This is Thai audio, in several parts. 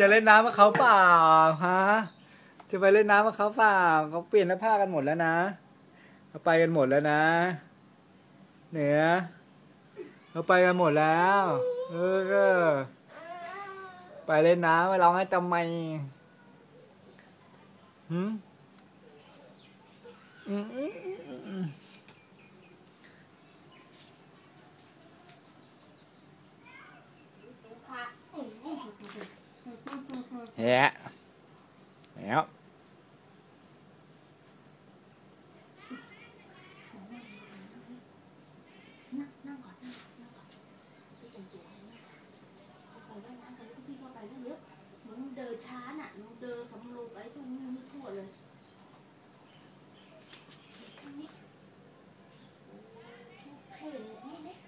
จะเล่นน้ำกับเขาเปล่าฮะ จะไปเล่นน้ำกับเขาเปล่าเขาเปลี่ยนเสื้อผ้ากันหมดแล้วนะเขาไปกันหมดแล้วนะ เหนือเขาไปกันหมดแล้ว เออ ไปเล่นน้ำไปร้องให้ทำไมหืมอืม อืมอืมอืม แฮะแล้ว นั่งนั่งก่อนนั่งนั่งก่อนพี่แต่งตัวให้นะเขาไปว่ายน้ำกันแล้วก็พี่ก็ไปได้เยอะเหมือนเดินช้าน่ะหนูเดินสำรวจไปตรงนี้ไม่ทั่วเลยแค่นี้เท่เลยนี่เนี่ย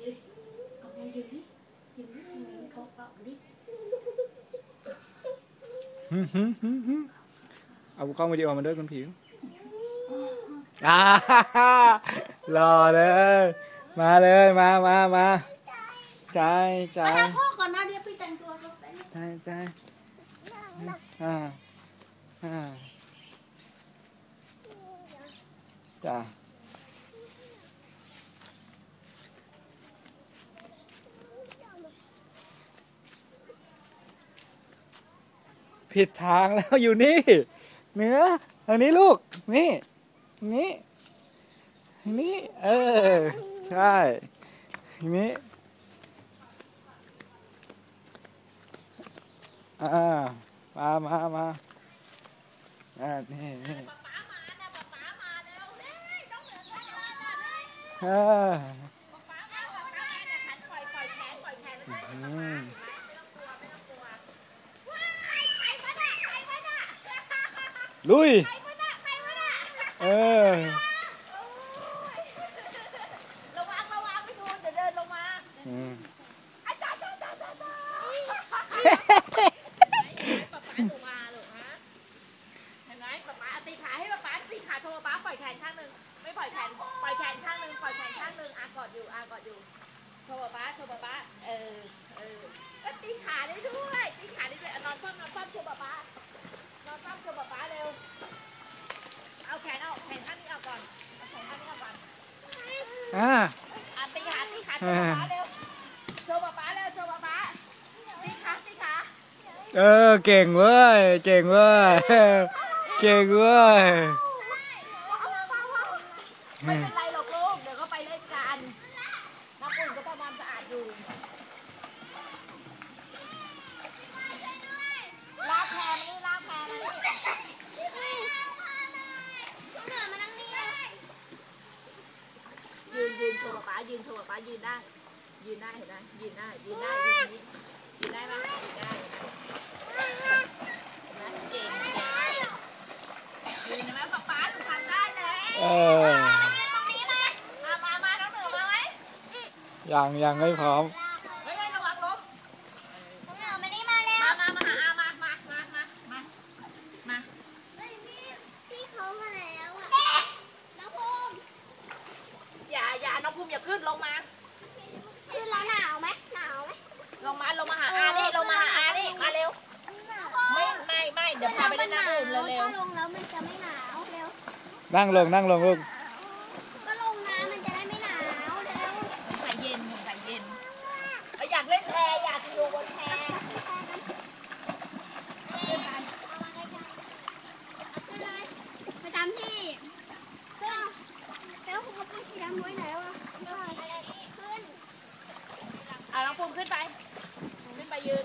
ยืนเอาไปยืนดิยืนดิยืนเขาเอาดิ หึหึหึหึ เอากล้องวิดีโอมาด้วยคุณผิวอ่ารอเลย มาเลยมามามาใจใจไปหาพ่อก่อนนะเดี๋ยวพี่แต่งตัวรถไปใจใจอ่าอ่าจ้า ผิดทางแล้วอยู่นี่ เนื้อทางนี้ลูก นี่ นี่นี่ เออ ใช่นี่อ่ามามามาอ่านี่นี่อ่าอืม ลุย เออ ระวังระวังพี่ทูนเดี๋ยวเดินลงมาอืมอาจารย์จ้าจ้าจ้าจ้าป๊าป๊าหนูมาลูกฮะ เห็นไหมป๊าป๊าตีขาให้ป๊าป๊าตีขาโชว์ป๊าปล่อยแขนข้างหนึ่งไม่ปล่อยแขน ปล่อยแขนข้างหนึ่งปล่อยแขนข้างหนึ่งอากอดอยู่อากอดอยู่ โชว์ป๊าป๊าโชว์ป๊าป๊าเออ เออแล้วตีขาได้ด้วย ตีขาได้ด้วยอะนอนคว่ำนอนคว่ำ อ่าอะตีขาตีขาโชว์ป๊าป๊าเร็วโชว์ป๊าป๊าเร็วโชว์ป๊าป๊าตีขาตีขาเออเก่งเว้ยเก่งเว้ยเก่งเว้ยไม่เป็นไรหรอกลูก เดี๋ยวก็ไปเล่นกัน น้ำปุ่นก็ทำความสะอาดอยู่ ลากแพรมานี่ลากแพรมานี่ยืนยืนโชว์ป๊าป๊ายืนโชว์ป้าป๊ายืนได้ ยืนได้เห็นไหมยืนได้ ยืนได้ยืนนี้ยืนได้ไหมยืนได้เห็นไหมเก่งยืนเห็นไหมป๊าป้าหนูทำได้เลยเออมามามาน้งหนูมาไหมยังยังไม่พร้อมระวังล้มมามามาหาอามามามามามามาอย่าอย่าน้องภูมิอย่าขึ้นลงมา ลงมาลงมาหาอานี่ลงมาหาอานี่มาเร็ว ไม่ไม่ไม่เดี๋ยวพาไปเล่นน้ำอื่นเร็ว ถ้าลงแล้วมันจะไม่หนาวเร็ว นั่งลงนั่งลงลูกก็ลงน้ำมันจะได้ไม่หนาวเร็วใส่เย็นใส่เย็นเออยากเล่นแพอยากอยู่บนแพขึ้นเลยไปตามที่ขึ้นแล้วคุณก็ไปชี้ดำไว้ไหนวะขึ้นอาน้องภูมิขึ้นไป ขึ้นไปยืน